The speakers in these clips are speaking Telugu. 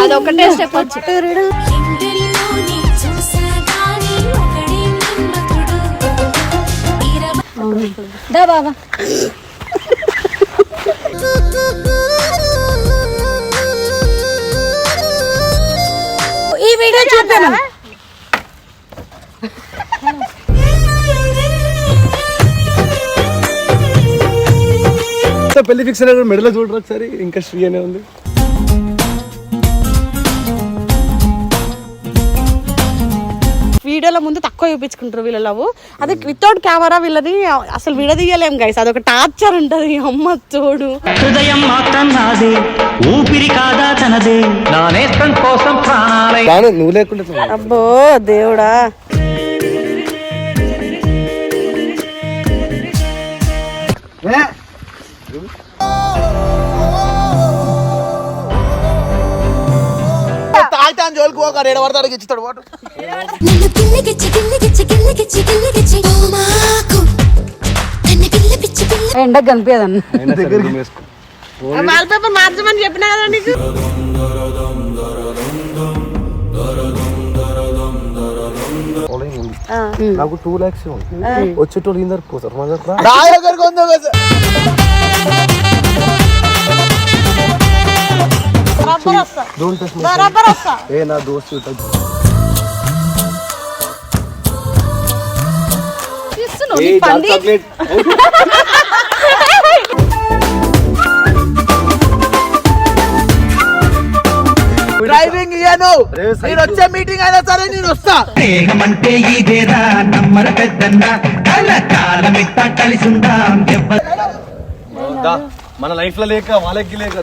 అదొకటే స్టెప్ వచ్చి ఎందరిలోని చూసాగాని ఒకడే మన్మథుడు ఇరవై దా బాబా. ఈ వీడియో చూపాను సో పెళ్ళి ఫిక్స్ అయినా మెడలో చూడరు ఒకసారి? ఇంకా శ్రీ అనే ఉంది. వీడియోలో ముందు తక్కువ చూపించుకుంటారు వీళ్ళ లవ్. అదే వితౌట్ కెమెరా వీళ్ళది అసలు విడదీయలేం గైస్ అదొక టార్చర్ ఉంటది. అమ్మ తోడు. హృదయం మాత్రం నాదే ఊపిరి కాదా తనదే. నా నేస్తం కోసం ప్రాణాలై నువ్వు లేకుండా? అబ్బో దేవుడా. నన్ను గిల్లిగిచ్చి ఓ మాకు నన్ను పిల్ల పిచ్చి పిల్ల ఎండకు కనిపించదన్న అయినా సరే room వేసుకో. వాల్ పేపర్ మార్చమని చెప్పినా కదా నీకు. నాకు టూ ల్యాక్స్ వచ్చేటోళ్ళు ఇందరు పోతారు. మన దగ్గర డోంట్ టచ్ బరాబర్ వస్తా ఏ నా దోస్తు ఇట్లా- ఏ జాగ్రత్త చాక్లెట్. డ్రైవింగ్ ఇయ్యను. నేను వచ్చే మీటింగ్ అయినా సరే నేను వస్తా. స్నేహమంటే ఇదేరా? నమ్మర పెద్దన్న. కల కాలమిట్ట కలిసుందాం దెబ్బ దా, మన లైఫ్లో లేక వాళ్ళకి లేక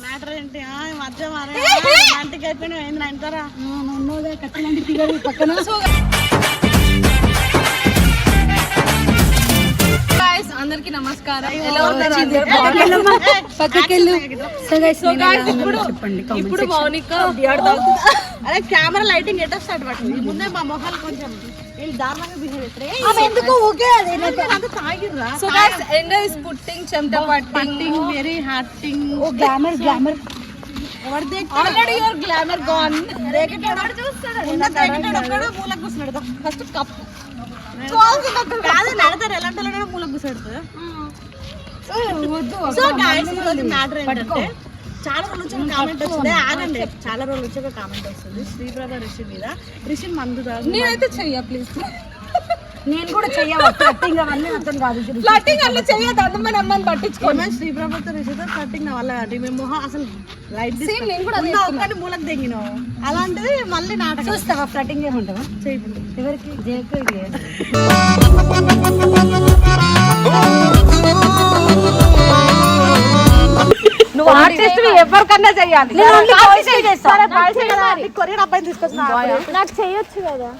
మ్యాటర్ ఏంటి? మధ్య మరి ఇంటికి అయిపోయినా అందరికి నమస్కారం. ఎలా ఉన్నారు పక్కకెళ్ళు. ఇప్పుడు ఇప్పుడు మౌనిక బియర్ అదే కెమెరా లైటింగ్ ఎట్లా స్టార్ట్ పడుతుంది? ముందే మా మొహాలు కొంచెం వీళ్ళు దారుణంగా బిహేవ్ చేస్తారు ఎందుకు ఓకే అది? తాగిర్రా సో గైస్ ఎండ ఇస్ పుట్టింగ్ చెమట పట్టింగ్. Very hurting oh glamour glamour ఎవరిదే ఆల్రెడీ యువర్ గ్లామర్ గాన్ మూలకు కూర్చున్నాడు. ఫస్ట్ కప్ కాదు నడతారు. ఎలాంటి వాళ్ళైనా మూలకు కూర్చోడు సో గాయస్ ఈరోజు మ్యాటర్ ఏంటంటే చాలా రోజుల నుంచి ఒక కామెంట్ వస్తుంది. ఆగండి. చాలా రోజుల నుంచి ఒక కామెంట్ వస్తుంది. శ్రీప్రభ రిషి మీద. రిషి మందు తాగు నేనైతే చెయ్య ప్లీజ్ నేను కూడా చెయ్యవా? కట్టింగ్ అవన్నీ అర్థం కాదు. ఫ్లటింగ్ అట్లా చెయ్యదు అమ్మని అమ్మని పట్టించుకో ఏమైనా శ్రీప్రభతో రిషితో కట్టింగ్ నా వల్ల కాదు. మేము మొహం అసలు లైట్ Same, నేను కూడా అదే ఒక్కటి మూలకు తెగినావు అలాంటిది మళ్ళీ నాటకం. చూస్తావా? ఫ్లటింగ్ ఏమంటావా? చేయకుండా ఎవరికి? జయకు నువ్వు ఆర్టిస్ట్ ఎవరికన్నా తీసుకొచ్చిన నాకు చేయొచ్చు కదా.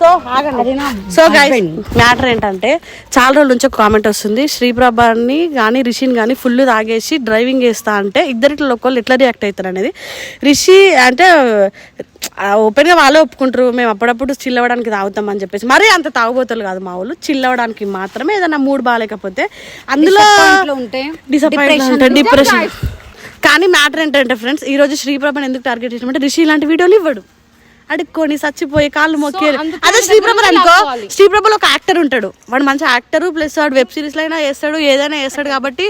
సో ఆగండి. సో గైస్ మ్యాటర్ ఏంటంటే చాలా రోజుల నుంచి ఒక కామెంట్ వస్తుంది. శ్రీప్రభని కానీ రిషిని కానీ ఫుల్ తాగేసి డ్రైవింగ్ చేస్తా అంటే ఇద్దరిట్లో ఒకళ్ళు ఎట్లా రియాక్ట్ అవుతారు అనేది. రిషి అంటే ఓపెన్గా వాళ్ళే ఒప్పుకుంటారు. మేము అప్పుడప్పుడు చిల్ అవ్వడానికి తాగుతాం అని చెప్పేసి. మరీ అంత తాగుబోతులు కాదు మా వాళ్ళు. చిల్ అవ్వడానికి మాత్రమే ఏదైనా మూడ్ బాగాలేకపోతే అందులో ఉంటే డిసప్పాయింట్ ఉంటే డిప్రెషన్ కానీ మ్యాటర్ ఏంటంటే ఫ్రెండ్స్ ఈ రోజు శ్రీప్రభని ఎందుకు టార్గెట్ చేసినామంటే రిషి ఇలాంటి వీడియోలు ఇవ్వడు. అడుక్కొని చచ్చిపోయి కాళ్ళు మొక్కి అదే శ్రీప్రభ అనుకో శ్రీప్రభలో ఒక యాక్టర్ ఉంటాడు. వాడు మంచి యాక్టర్ ప్లస్ వాడు వెబ్ సిరీస్ అయినా వేస్తాడు ఏదైనా వేస్తాడు కాబట్టి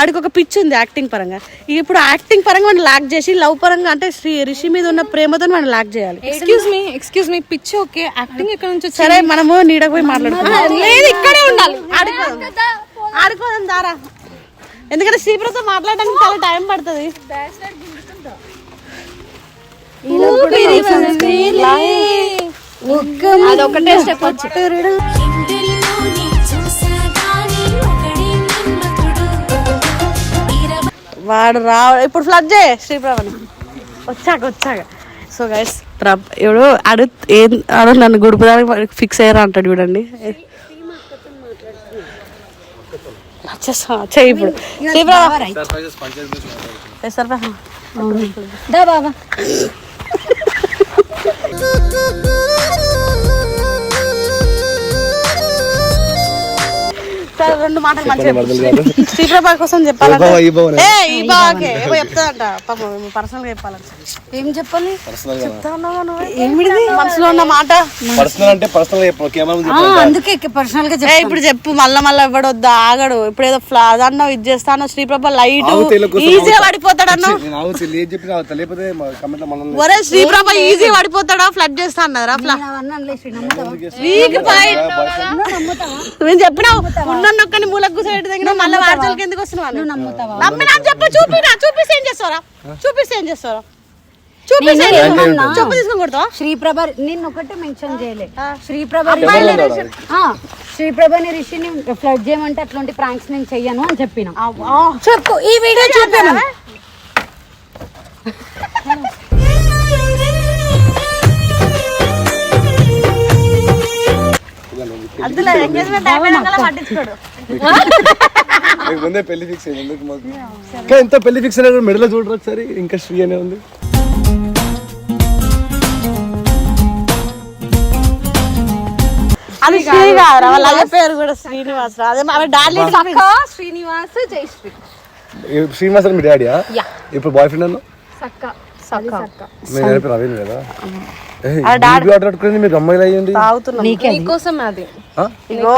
ఆడికి ఒక పిచ్ ఉంది యాక్టింగ్ పరంగా. ఇప్పుడు యాక్టింగ్ పరంగా వాడిని లాక్ చేసి లవ్ పరంగా అంటే శ్రీ రిషి మీద ఉన్న ప్రేమతో వాడిని లాక్ చేయాలి. Excuse me excuse me pitch okay acting ఎక్కడ నుంచి సరే మనము నీడకు పోయి మాట్లాడుకుందాం. లేదు ఇక్కడే ఉండాలి. ఆడుకోదాం దారా. ఎందుకంటే శ్రీప్రభతో మాట్లాడడానికి చాలా టైం పడుతుంది. అదొకటే స్టెప్ వచ్చి వాడు రా ఇప్పుడు ఫ్లడ్ చేయ శ్రీప్రభని వచ్చాక వచ్చాక. సో గైస్ ఎవడో అడు ఏం అడు నన్ను గుడిపడానికి ఫిక్స్ అయ్యారా అంటాడు చూడండి. చెయ్యి ఇప్పుడు. శ్రీప్రభ. బాబా. Do do do రెండు మాటలు మంచిగా చెప్పు. శ్రీప్రభ కోసం చెప్పాలంటే. ఏ ఈ బావకే. ఏవో చెప్తాదంట పాపం పర్సనల్గా చెప్పాలంట. ఏం చెప్పాలి ఏమిడిది మనసులో ఉన్న మాట. పర్సనల్ అంటే పర్సనల్ కెమెరా ముందు ఆ, అందుకే పర్సనల్గా ఏ చెప్పాలి ఇప్పుడు చెప్పు మళ్ళా మళ్ళా ఇవ్వడొద్దా ఆగడు. ఇప్పుడు ఏదో ఫ్లా అన్నావు ఇది చేస్తాను శ్రీప్రభ లైట్. ఈజీగా. పడిపోతాడు అన్నావు. ఒరే శ్రీప్రభ ఈజీ పడిపోతాడా? ఫ్లడ్ చేస్తా అన్నారా? ఫ్లా వీక్ పాయింట్ నేను చెప్పినా ఉన్నొక్కని మూలకు కూర్చోబెట్టి మళ్ళీ వార్తలకి ఎందుకు వస్తున్నావు నమ్ముతావా? నమ్మినా చెప్పు చూపిరా చూపిస్తే ఏం చేస్తారా చూపిస్తే ఏం చేస్తారా శ్రీప్రభ నిన్ను ఒకటే మెన్షన్ చేయలే. శ్రీప్రభ శ్రీప్రభని రిషిని ఫ్లడ్ చేయమంటే అట్లాంటి ప్రాంక్స్ నేను చెయ్యను అని చెప్పిన. చెప్పు ఈ వీడియో చూపాను. ముందే పెళ్ళి ఫిక్స్ అయింది ఎందుకు మాకు? ఇంకా ఎంత పెళ్ళి ఫిక్స్ అయినా కూడా మెడలో చూడరు ఒకసారి? ఇంకా శ్రీ అనే ఉంది. అది శ్రీ కాదురా వాళ్ళ పేరు కూడా శ్రీనివాస్ రా. అదే డార్లింగ్ శ్రీనివాస్. జయశ్రీ. శ్రీనివాస్ అని మీ డాడీయా? ఇప్పుడు బాయ్ ఫ్రెండ్ అన్న? సక్క. మీరు అమ్మాయిలు అయ్యండి. తాగుతున్నాం. నీకోసం అది. ఆ? ఇగో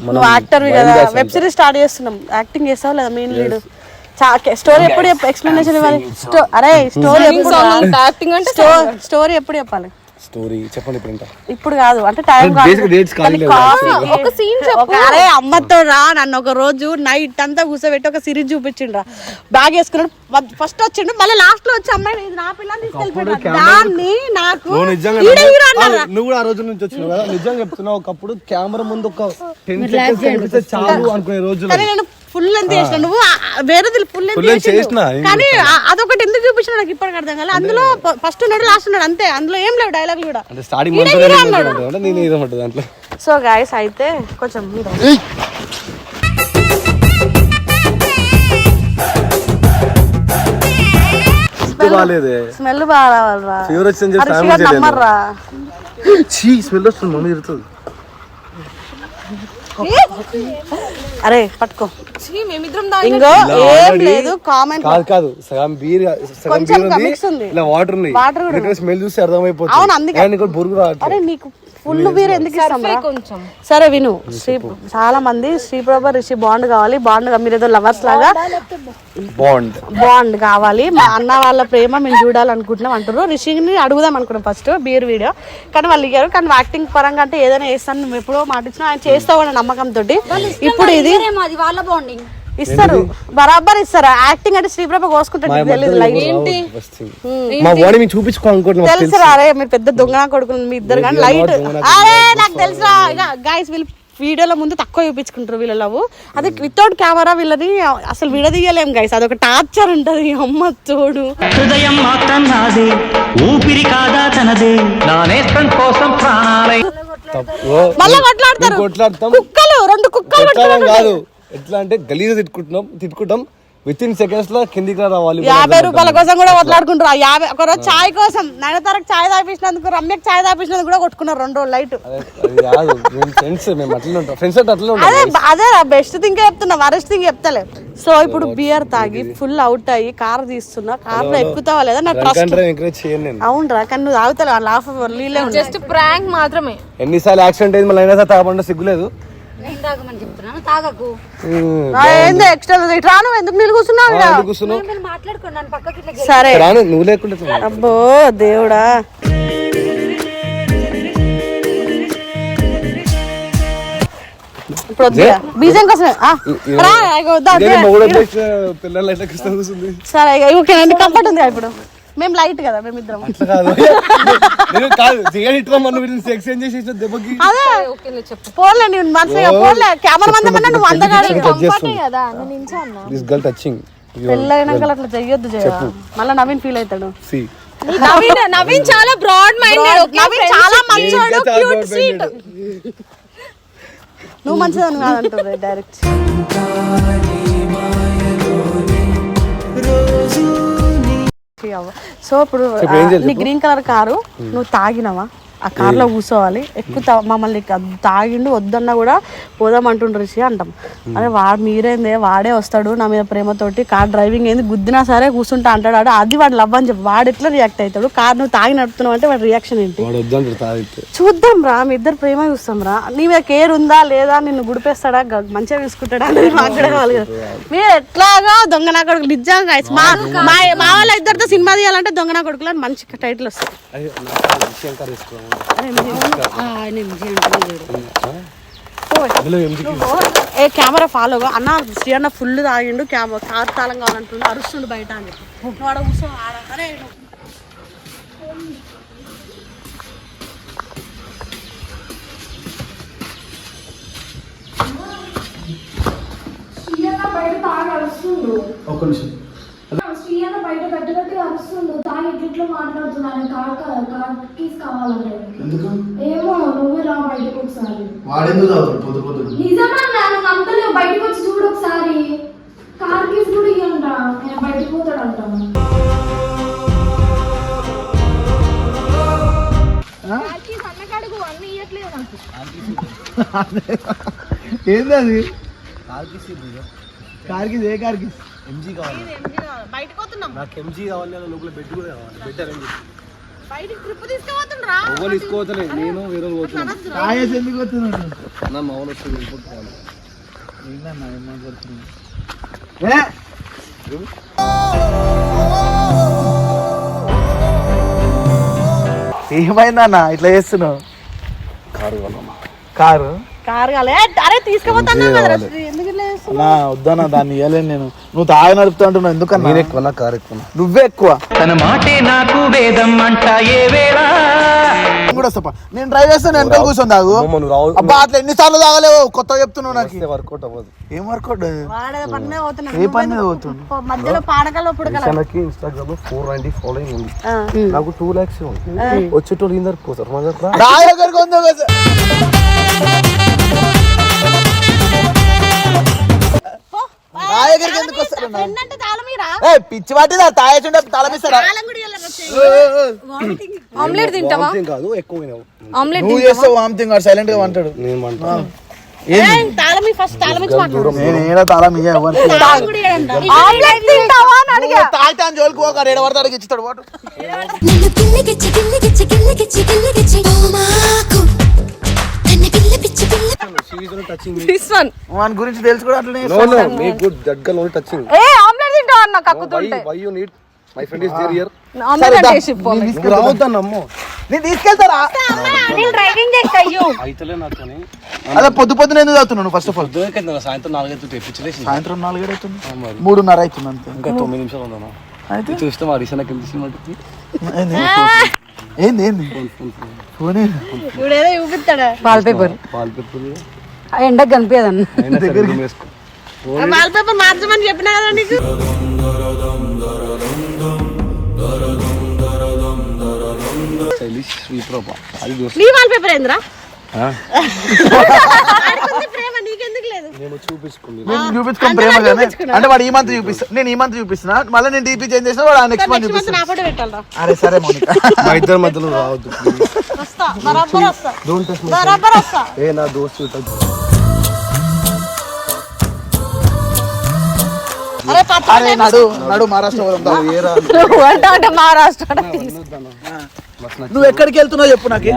నువ్వు యాక్టర్ కదా. వెబ్ సిరీస్ స్టార్ట్ చేస్తున్నాం. యాక్టింగ్ చేస్తావు లేదా మెయిన్ లీడ్? స్టోరీ ఎప్పుడు ఎక్స్ప్లెనేషన్ ఇవ్వాలి. అరే స్టోరీ ఎప్పుడు యాక్టింగ్ అంటే స్టోరీ ఎప్పుడు చెప్పాలి? స్టోరీ చెప్పండి ఇప్పుడు ఇంకా. ఇప్పుడు కాదు అంటే టైం బేసిక్ డేట్స్ ఖాళీ లేవు ఒక సీన్ ఒక అరే అమ్మతో రా నన్ను ఒక రోజు నైట్ అంతా కూర్చోబెట్టి ఒక సిరీస్ చూపించిండ్రా. బ్యాగ్ వేసుకున్నాడు ఫస్ట్ వచ్చిండు మళ్ళీ లాస్ట్లో వచ్చి అమ్మాయి ఇది నా పిల్లని తీసుకెళ్ళిపోయాడు దాన్ని నాకు నువ్వు కూడా ఆ రోజు నుంచి వచ్చినావు కదా. నిజంగా చెప్తున్నావు ఒకప్పుడు కెమెరా ముందు ఒక టెన్ సెకండ్స్ చాలు అనుకునే రోజులు ఫుల్ ఎంత చేసిన. నువ్వు వేరేది ఫుల్ ఎంత. చేసినా, కానీ అదొకటి ఎందుకు చూపించిన నాకు ఇప్పటికి అర్థం కాలేదు అందులో ఫస్ట్ ఉన్నాడు లాస్ట్ ఉన్నాడు అంతే. అందులో ఏం లేవు డైలాగ్ కూడా. అంటే స్టార్టింగ్ సో గాయస్ అయితే కొంచెం స్మెల్ బాగా ఫీవర్. నమ్మర్రా? చీ స్మెల్ వస్తుంది మమ్మీ తిరుగుతుంది అరే పట్టుకో. ఇంకో ఏం లేదు కామెంట్ కాదు కాదు. సగం బీర్ సగం బీర్ ఉంది. ఉంది. ఇలా వాటర్ కూడా ఎందుకంటే స్మెల్ చూస్తే అర్థమైపోతుంది. అవును, అందుకే. బురుగు రావట్లేదు అరే నీకు ఫుల్ బీర్ ఎందుకు ఇస్తాం? కొంచెం. సరే విను. శ్రీ చాలా మంది శ్రీప్రభ రిషి బాండ్ కావాలి. బాండ్ మీరు ఏదో లవర్స్ లాగా బాండ్. బాండ్ కావాలి. మా అన్న వాళ్ళ ప్రేమ మేము చూడాలనుకుంటున్నాం అంటారు రిషిని అడుగుదాం అనుకున్నాం ఫస్ట్ బీర్ వీడియో కానీ వాళ్ళు ఇయ్యారు. కానీ యాక్టింగ్ పరంగా అంటే ఏదైనా చేస్తాను నువ్వు ఎప్పుడో మాట ఇచ్చినా ఆయన చేస్తావు అనే నమ్మకంతో ఇప్పుడు ఇది వాళ్ళ బాండింగ్ ఇస్తారు. బరాబర్ ఇస్తారు. యాక్టింగ్ అంటే శ్రీప్రభ కోసుకుంటాడు తెలియదు మా బాడీ మీకు చూపించుకోవాలనుకుంటున్నాం అరే మీరు పెద్ద దొంగ కొడుకులు మీ ఇద్దరు కానీ లైట్ అరే నాకు తెలుసురా. ఇక గాయస్ వీళ్ళు వీడియోలో ముందు తక్కువ చూపించుకుంటారు వీళ్ళ లవ్. అదే వితౌట్ కెమెరా వీళ్ళని అసలు విడదీయలేం గైస్ అదొక టార్చర్ ఉంటది. అమ్మ తోడు. హృదయం మాత్రం నాదే ఊపిరి కాదా తనదే. నా నేస్తం కోసం ప్రాణాలై. మళ్ళా కొట్లాడతారు. కుక్కలు రెండు కుక్కలు. కాదు. ఎట్లా అంటే గలీజ్ తిట్టుకుంటున్నాం తిట్టుకుంటాం. విత్ ఇన్ సెకండ్స్లో కిందికి రావాలి. యాభై రూపాయల కోసం కూడా కొట్లాడుకుంటారు ఆ యాభై ఒక రోజు చాయ్ కోసం నయనతారకు చాయ్ తాపించినందుకు రమ్యకి చాయ్ తాపించినందుకు కూడా కొట్టుకున్నారు రెండు రోజులు లైట్ ఫ్రెండ్స్ మేము అట్లనే ఉంటాం. ఫ్రెండ్స్ అంటే అట్లనే ఉంటాం అదే అదే బెస్ట్ థింగ్ చెప్తున్నా వరస్ట్ థింగ్ చెప్తలే. సో ఇప్పుడు బియర్ తాగి ఫుల్ అవుట్ అయ్యి కార్ తీస్తున్నా కార్లో ఎక్కుతావా లేదా? నా ట్రస్ట్ నేను. అవునరా కానీ నువ్వు తాగుతావు లాఫ్ నీళ్ళే ఉంది జస్ట్ ప్రాంక్ మాత్రమే. ఎన్నిసార్లు యాక్సిడెంట్ అయింది మళ్ళీ అయినా సరే తాగకుండా సిగ్గులేదు. నేను తాగకు. ఏంది ఎక్స్ట్రా ఇటు రాను ఎందుకు నీళ్ళు కూర్చున్నావు ఇక? ఎందుకు కూర్చున్నావు? మీరు మాట్లాడుకోండి నన్ను పక్కకి ఇట్లా సరే. నువ్వు లేకుండా? అబ్బో దేవుడా. బీజం కోసమే సరే ఇక కంఫర్ట్ ఉంది ఇప్పుడు. మేము లైట్ కదా మేమిద్దరం అట్లా కాదు. నేను కాదు సిగరెట్ ఇట్లా మన ఎక్స్చేంజ్ చేసేసిన దెబ్బకి. అదే. పోలే నేను మనసుగా పోలే కెమెరా మంది అన్నా నువ్వు అందగాడు చేస్తుంది కదా. నేను ఇంచా అన్నా దిస్ గర్ల్ టచింగ్ పెళ్ళైనాక అట్లా చెయ్యొద్దు జయ. మళ్ళీ నవీన్ ఫీల్ అవుతాడు. సి నవీన్ నవీన్ చాలా బ్రాడ్ మైండెడ్ నవీన్ చాలా మంచోడు క్యూట్ స్వీట్ నువ్వు మంచిదని కాదంటారు డైరెక్ట్ సో ఇప్పుడు నీ గ్రీన్ కలర్ కారు నువ్వు తాగినవా? ఆ కార్లో కూర్చోవాలి. ఎక్కువ మమ్మల్ని తాగిండు వద్దన్నా కూడా పోదాం అంటుండ్రు రిషి అంటాం. అరే వాడు మీరేందే వాడే వస్తాడు నా మీద ప్రేమతోటి. కార్ డ్రైవింగ్ ఏంది? గుద్దినా సరే కూర్చుంటా అంటాడు. ఆడు అది వాడు లవ్ అని చెప్పి వాడు ఎట్లా రియాక్ట్ అవుతాడు కార్ నువ్వు తాగి నడుపుతున్నావు అంటే వాడి రియాక్షన్ ఏంటి? చూద్దాం రా మీ ఇద్దరు ప్రేమ చూస్తాం రా. నీ మీద కేర్ ఉందా లేదా? నిన్ను గుడిపేస్తాడా? మంచిగా చూసుకుంటాడా? అనేది కావాలి కదా. మీరు ఎట్లాగా దొంగ నా కొడుకు నిజంగా. మా మా వాళ్ళ ఇద్దరితో సినిమా తీయాలంటే దొంగ నా కొడుకులు అని మంచి టైటిల్ వస్తుంది. ఏ కెమెరా ఫాలోగా అన్న శ్రీ అన్న ఫుల్ తాగిండు కెమెరా కార్ తాళం కావాలంటుండు అరుస్తుండు బయట అని చెప్పి. నిమిషం శ్రీయన్న బయట గట్టి గట్టిగా అరుస్తుండు ఎట్లిట్లో మాట్లాడుతున్నాను కార్ కా- కార్ కీస్ కావాలంటే. ఎందుకు? ఏమో నువ్వే రా బయటకు ఒకసారి. వాడెందుకు తాగుతాడు పొద్దు పొద్దు నిజమన్నా నువ్వు నమ్మలేవు బయటకు వచ్చి చూడు ఒకసారి. కార్ కీస్ కూడా ఇయ్యంట నేను బయటకు పోతాడంట. ఏంది అది? కార్కి ఏ కార్కి ఎంజీ కావాలి. బయటకు పోతున్నాం. నాకు ఎంజీ కావాలి అలా లోపల బెడ్ కూడా కావాలి. బెడ్ అరేంజ్ బయటికి ట్రిప్ తీసుకుపోతుండ్రా. ఎవరు తీసుకోవట్లేదు నేను వేరే పోతున్నాను ఎందుకు వస్తున్నాడు అన్న మా ఊరు వచ్చి వెళ్ళిపోతున్నాను ఏందన్నా ఏం మాట్లాడుతున్నావు? ఏమైందన్నా ఇట్లా చేస్తున్నావు? Car car? కారు కాలే అరే తీసుకుపోతాను ఎందుకు అన్నా వద్దన్నా దాన్ని ఇవ్వలేను నేను. నువ్వు తాగి నడుపుతా అంటున్నావు ఎందుకన్నా? నేను ఎక్కువ నా కారు ఎక్కువ నువ్వే ఎక్కువ. తన మాటే నాకు వేదం అంట ఏ వేళ? నేను కూడా వస్తా నేను డ్రైవ్ చేస్తాను వెనకాల కూర్చొని తాగు. అబ్బా అట్లా ఎన్నిసార్లు తాగలేవు? కొత్తగా చెప్తున్నావు నాకు. వర్కౌట్ అవ్వదు. ఏం వర్కౌట్. ఏ పని మధ్యలో పుడకల తనకి ఇన్స్టాగ్రామ్లో ఫోర్ నైన్టీ ఫాలోయింగ్ ఉంది. నాకు టూ లాక్స్ ఉంది. వచ్చేటోళ్ళు ఇందరు పోతారు. మన దగ్గర నా దగ్గరకు ఎందుకు వస్తారు? పిచ్చి పట్టిదా చెయ్యి. ఆమ్లెట్ తింటావా? ఏం కాదు ఎక్కువ. ఆమ్లెట్ నువ్వు చేస్తావు వామిటింగ్ వాడు సైలెంట్గా అంటాడు నేను అంటా ఏయ్, తాళం ఈ ఫస్ట్ తాళం ఇచ్చి మాట్లాడు. నేను ఏడా తాళం ఇయ్య ఎవరికి? తాళం కూడా ఇయ్యడంట. ఆమ్లెట్ తింటావా అని అడిగా. తాగితే అని జోలికి పోక ఇస్తాడు వాడు. నన్ను దిస్ వన్ వాని గురించి తెలుసు కూడా అట్లనే no no me good that girl only touching a omelette తింటావా అన్న కక్కుతుంటే? Why you need my friend is there here omelette అంటే చెప్పు నువ్వు రావద్దాను అమ్మో నేను తీసుకెళ్తారా? నేను డ్రైవింగ్ చేస్తా అయ్యో. అయితలే నాతోని. అదే పొద్దు పొద్దున ఎందుకు తాగుతున్నాను ఫస్ట్ ఆఫ్ ఆల్ సాయంత్రం నాలుగైతే తెప్పించలేసి సాయంత్రం నాలుగేడు అవుతుంది. మూడున్నర అవుతుంది అంతే. ఇంకా తొమ్మిది నిమిషాలు ఉందమ్మా. అయితే చూస్తే మా రిషన్ కింద సినిమాకి ఏంది? ఏంది ఏంది? ఫోన్ చూపిస్తాడు. వాల్ పేపర్ పాలు పెట్టుకుని ఎండకు కనిపించదన్న వాల్ పేపర్ మార్చమని చెప్పినా కదా నీకు? స్టైలిష్ శ్రీప్రభ. అది చూస్తే. నీ వాల్ పేపర్ ఏందిరా ఆడికుంది ప్రేమ నీకెందుకు లేదు నేను చూపించుకోను ప్రేమ కానీ అంటే వాడు ఈ మంత్ చూపిస్తా నేను ఈ మంత్ చూపిస్తున్నా. మళ్ళీ నేను డీపీ చేంజ్ చేసిన వాడు నెక్స్ట్ మంత్ చూపిస్తాను పెట్టాలరా. అరే సరే మౌనిక. మా ఇద్దరి మధ్యలో రావద్దు డోంట్ టచ్ మై ఏ నా దోస్తు టచ్ అరే నడు నడు మహారాష్ట్ర అంటే మహారాష్ట్ర నువ్వు ఎక్కడికి వెళ్తున్నావు చెప్పు నాకు?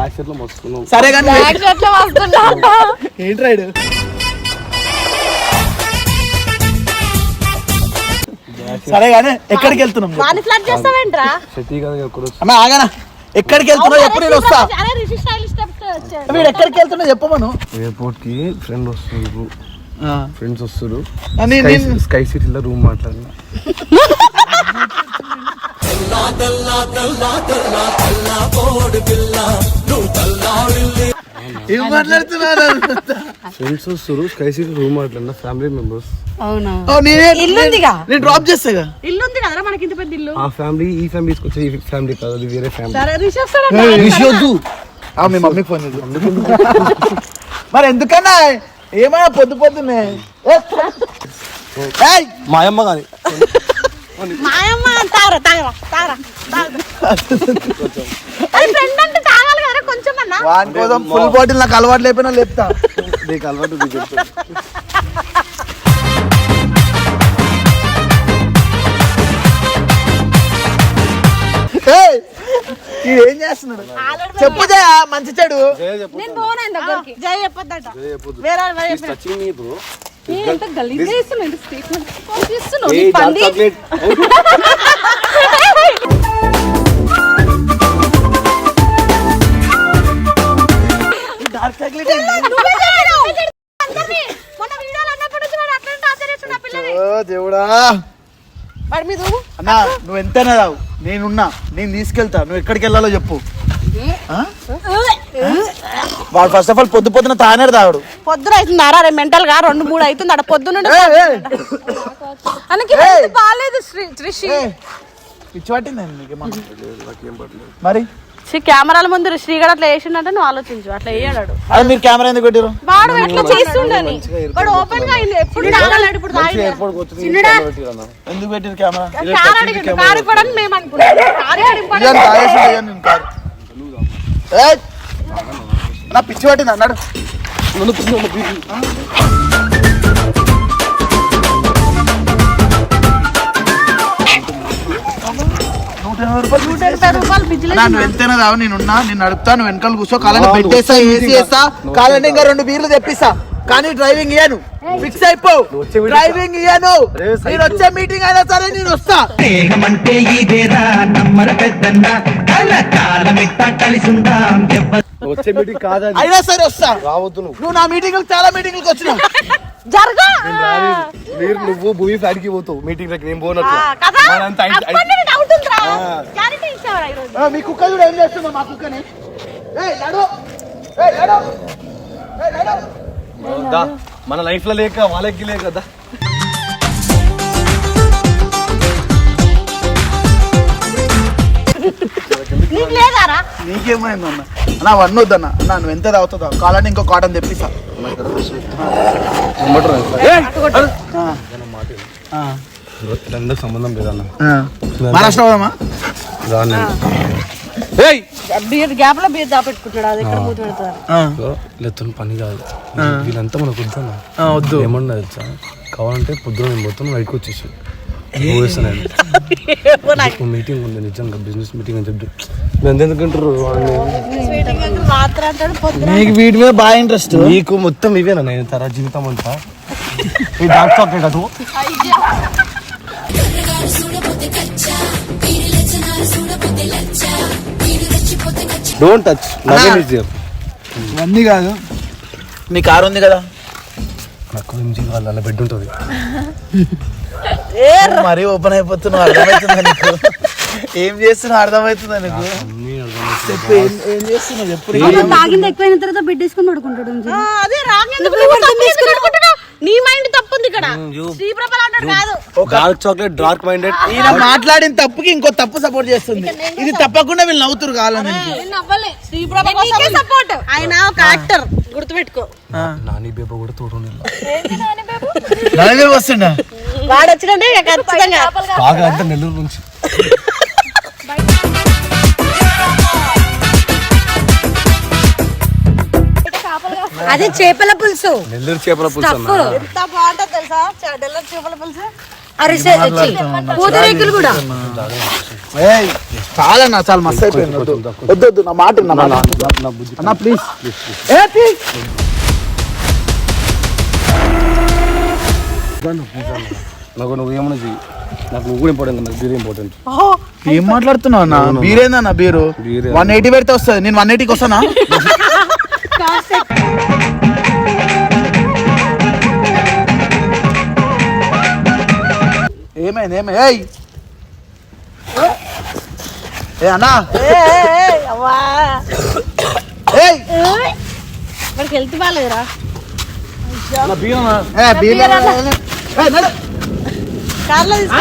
సరే కానీ నువ్వు సరే కానీ ఎక్కడికి వెళ్తున్నాం. వాని ఫ్లాట్ చేస్తావేంట్రా? శతి కదా ఎక్కడ అమ్మ ఆగనా? ఎక్కడికి వెళ్తున్నావు ఎప్పుడు నేను వస్తా. అరే రిషి స్టైల్ స్టెప్ వచ్చాడు. వీడు ఎక్కడికి వెళ్తున్నా చెప్పమను ఎయిర్పోర్ట్కి ఫ్రెండ్ వస్తారు ఫ్రెండ్స్ వస్తారు స్కై సిటీలో రూమ్ మాట్లాడినా. ఏం మాట్లాడుతున్నారు ఫ్రెండ్స్ వస్తారు స్కై సిటీ రూమ్ మాట్లాడిన ఫ్యామిలీ మెంబర్స్ అవునా? ఓ, నేనే ఇల్లుందిగా. నేను డ్రాప్ చేస్తాగా ఇల్లు ఉంది కదరా మనకి ఇంత పెద్ద ఇల్లు? ఆ ఫ్యామిలీ ఈ ఫ్యామిలీ తీసుకొచ్చే ఈ ఫ్యామిలీ కాదు అది వేరే ఫ్యామిలీ విషయొద్దు మీ మమ్మీకి ఫోన్ చేద్దాం. మరి ఎందుకన్నా? ఏమైనా పొద్దు ఏయ్! మా అమ్మ కానీ మాయమ్మ తాగరా తాగరా తాగరా అది ఫ్రెండ్ అంటే తాగాలి కదా కొంచెం అన్నా వాని కోసం ఫుల్ బాటిల్ నాకు అలవాటు లేకపోయినా లేపుతా. నీకు అలవాటు ఏం చేస్తున్నాడు? చెప్పు జయ మంచి చెడు. నేను పోనా ఆయన దగ్గరికి? జై చెప్పొద్దట. వేరే దేవుడా. వాడి మీద. అన్నా నువ్వు ఎంతైనా రావు. నేనున్నా. నేను తీసుకెళ్తా. నువ్వు ఎక్కడికి వెళ్ళాలో చెప్పు? వాడు ఫస్ట్ ఆఫ్ ఆల్ పొద్దు పొద్దున తానేరు తాగాడు. పొద్దున అవుతుంది అరే మెంటల్గా రెండు మూడు అవుతుంది. అక్కడ పొద్దున అనకి. బాగాలేదు శ్రీ ఏయ్. పిచ్చి పట్టింది నీకేమన్నా మరి? ఛీ, కెమెరాల ముందు శ్రీగడ్ అట్లా వేసిండంటే నువ్వు ఆలోచించు అట్లా వేయడాడు అదే మీరు కెమెరా ఎందుకు పెట్టారు వాడు ఎట్లా చేస్తుండని. వాడు ఓపెన్గా అయింది. ఎప్పుడు తాగలేడు ఇప్పుడు తాగి ఎయిర్పోర్ట్ వచ్చి ఎందుకు పెట్టారు కెమెరా? కారు అడిగిండు కారు ఇవ్వడని మేము అనుకున్నాం కారు ఇవ్వడం ఇయ్యాను, తాగేసి ఇయ్యాను నేను కారు. ఏయ్! నా పిచ్చి పట్టింది అన్నాడు. నూట ఎనభై రూపాయలు నూట ఎనభై రూపాయలు రావు నేను నడుపుతా నువ్వు వెనకాల కూర్చో కాలని పెట్టేస్తా ఏసీ వేస్తా కాలంటే ఇంకా రెండు బీర్లు తెప్పిస్తా. కానీ డ్రైవింగ్ ఇయ్యాను. ఫిక్స్ అయిపో. డ్రైవింగ్ ఇయ్యాను. నేను వచ్చే మీటింగ్ అయినా సరే నేను వస్తా. స్నేహమంటే ఇదేరా నమ్మర పెద్దన్న. వచ్చే మీటింగ్ కాదని. అయినా సరే వస్తా. రావద్దు నువ్వు. నా మీటింగ్ చాలా మీటింగ్లకు వచ్చినావు జరగా. మీరు నువ్వు భూమి ఫ్యాడ్కి పోతావు. మీటింగ్ దగ్గర నేను పోనట్టు మీ కుక్క కూడా ఏం చేస్తుందో మా కుక్కని. ఏయ్, నడు. ఏయ్, నడు. ఏయ్, నడు. దా, మన లైఫ్లో లేక వాళ్ళకి లేక కదా నీకేమైంది అన్న? అన్న అవన్నీ వద్దన్న. అన్న నువ్వు ఎంత తాగుతుందో కావాలంటే ఇంకో కాటన్ తెప్పిస్తా. సంబంధం లేదన్న. ఆ. మహారాష్ట్ర పోదామా? రాను. ఏయ్! బీర్ గ్యాప్లో బీర్ దాపెట్టుకుంటాడు అది ఎక్కడ మూత పెడతారు ఆ. లేతో పని కాదు. వీళ్ళంతా మనకు వద్దన్న వద్దు. ఏమన్నా తెలుసా? కావాలంటే పొద్దున నేను పోతాను బయటకు వచ్చేసి. మీటింగ్ ఉంది నిజంగా బిజినెస్ మీటింగ్ అని పొద్దున నీకు వీటి మీద బాగా ఇంట్రెస్ట్ నీకు మొత్తం ఇవేనా? నేను తర జీవితం అంతా. ఈ డార్క్ చాక్లెట్ అటు. Don't touch Naveen is here ఇవన్నీ కాదు. నీ కారు ఉంది కదా? నాకు ఎంజీ వాళ్ళ అలా బెడ్ ఉంటుంది. మరీ ఓపెన్ అయిపోతున్నావు అర్థమవుతుందా నీకు? ఏం చేస్తున్నావు అర్థమవుతుందా నీకు? చెప్పు ఏం ఏం చేస్తున్నావు? చెప్పు తాగింది ఎక్కువైన తర్వాత బెడ్డేసుకొని పడుకుంటాడు ఆ, అదే రాంగెందుకు తప్పు? నీ మైండ్ తప్పుంది ఇక్కడ. శ్రీప్రభలు అంటాడు కాదు. డార్క్ చాక్లెట్ డార్క్ మైండెడ్ ఈయన మాట్లాడిన తప్పుకి ఇంకో తప్పు సపోర్ట్ చేస్తుంది. ఇది తప్పకుండా వీళ్ళు నవ్వుతురు కావాలని శ్రీప్రభ సపోర్ట్ ఆయన ఒక యాక్టర్ గుర్తుపెట్టుకో. నాని బేబ కూడా తోడు నలభై వస్తుండ? వాడు వచ్చినంటే ఖచ్చితంగా. బాగా అంటే నెల్లూరు నుంచి. అదే చేపల పులుసు. నెల్లూరు చేపల పులుసు అన్న. ఎంత బాగుంటుంది తెలుసా? డెల్ల చూపల పులుసు? అరిసె చి, పూతరేకులు కూడా. ఏయ్ చాలా నా చాలా మస్తు అయిపోయింది వద్దు. వద్దు నా మాట అన్న ప్లీజ్ ఏ ప్లీజ్ నాకు నువ్వు ఏమన్నా చెయ్యి. నాకు నువ్వు కూడా ఇంపార్టెంట్ నాకు బీర్ ఇంపార్టెంట్ ఏం మాట్లాడుతున్నావు అన్న? బీరేందన్న బీరు బీరే. వన్ ఎయిటీ పెడితే వస్తుంది. నేను వన్ ఎయిటీకి వస్తానా? ఏమైంది ఏమైంది? ఏయ్! ఏ అన్నా? ఏయ్! వాడికి హెల్త్ బాగాలేదురా. కార్లో తీసుకో.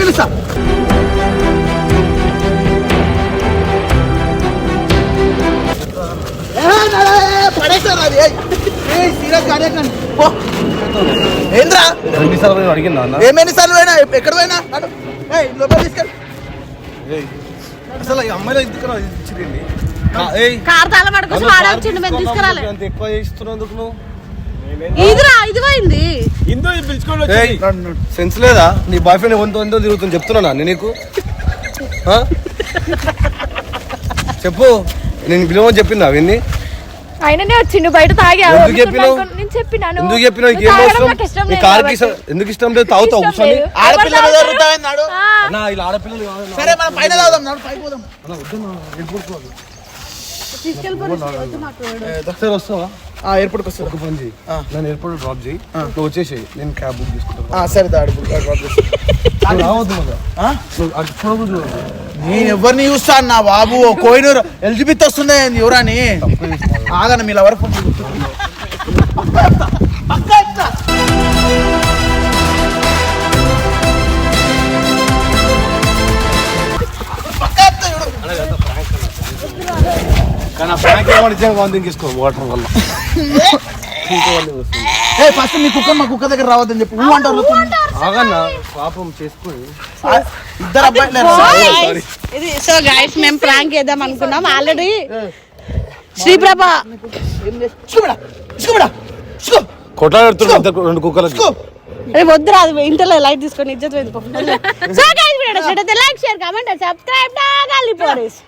పిలుస్తా. పడేసారు అది సీరియస్ కాదేకండి. పో. ఏంద్రా ఎన్నిసార్లు అడిగిందా అన్న? ఏమైనా సార్లు పోయినా? ఎక్కడ పోయినా? నడు. ఏయ్, లోపల తీసుకెళ్ళి. ఏయ్, అసలు ఈ అమ్మాయిలో ఎందుకు ఇచ్చిరండి కార్ తాళం పడుకోసం వాడే వచ్చిండు మేము తీసుకురాలే. అంత ఎక్కువ ఇస్తున్నందుకు నువ్వు? ఇదిరా ఇది పోయింది. సెన్స్ లేదా? నీ బాయ్ ఫ్రెండ్ ఎంతో ఎంతో తిరుగుతుంది. చెప్తున్నా నేను నీకు? చెప్పు. నేను పిలవని చెప్పిందా అవన్నీ ఆయననే వచ్చిండు బయట తాగి ఎందుకు చెప్పినావు? నేను చెప్పినాను. ఎందుకు చెప్పినావు? నీకు ఏం తాగడం అవసరం? నాకు ఇష్టం నీ లేదు కార్కి కాబట్టి. ఇష్టం- ఎందుకు ఇష్టం లేదు? తాగుతావు కూర్చొని. లేదు. ఆడపిల్ల ఎవరు మీద తాగుతారు? రుద్దామని నాడు. ఆ, అన్నా ఇలా ఆడపిల్లలు కాదు సరే మనం పైన తాగుదాం నాడు పైకి పోదాం. ఒకసారి వస్తావా? ఎయిర్పోర్ట్కి వస్తా ఒక పని చేయి నన్ను ఎయిర్పోర్ట్ డ్రాప్ చేయి నువ్వు వచ్చేసేయి. నేను క్యాబ్ బుక్ చేసుకుంటాను. సరే దాడు డ్రాప్ చేస్తా. నువ్వు రావద్దు చూడదు. నేను ఎవరిని చూస్తాను నా బాబు? కోయినూరు ఎలిజబెత్ వస్తుంది ఎవరని ఆగన మీ లవర్ ఫోన్ కానీ ఆ ప్రాంక్ ఏమో నిజంగా బాగుంది తీసుకో వాటర్ వల్ల. ఫస్ట్ మీ కుక్క మా కుక్క దగ్గర రావద్దని చెప్పి. ఊ అంటారు ఆగన్నా పాపం చేసుకుని. ఇద్దరు అబ్బాయిలు Guys, ఇది సో గైస్ మేము ప్రాంక్ చేద్దాం అనుకున్నాం. ఆల్రెడీ శ్రీప్రభ. కొట్లాడుతున్నా ఇద్దరు రెండు కుక్కలకి. అరే వద్దురా అది ఇంటర్లో లైట్ తీసుకొని ఇజ్జత్ వెళ్ళిపో సో గైస్ వీడియో నచ్చితే లైక్ షేర్ కామెంట్ సబ్స్క్రైబ్ పోరీస్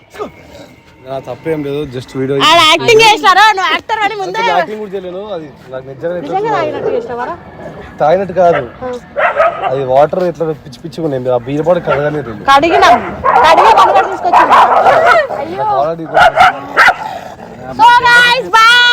నా తప్పేం లేదు జస్ట్ వీడియో ఆడ యాక్టింగ్ చేసినారా నువ్వు యాక్టర్ అని ముందే యాక్టింగ్ కూడా చేయలేను అది నాకు నిజంగా ఇట్లా నిజంగా తాగినట్టు చేసినావరా? తాగినట్టు కాదు. అది వాటర్ ఇట్లా పిచ్చి పిచ్చిగా ఉన్నాయి ఆ బీరపాడు కడగానే తెలియదు కడిగినాం కడిగి మనగా తీసుకొచ్చింది ఆల్రెడీ సో గైస్ బాయ్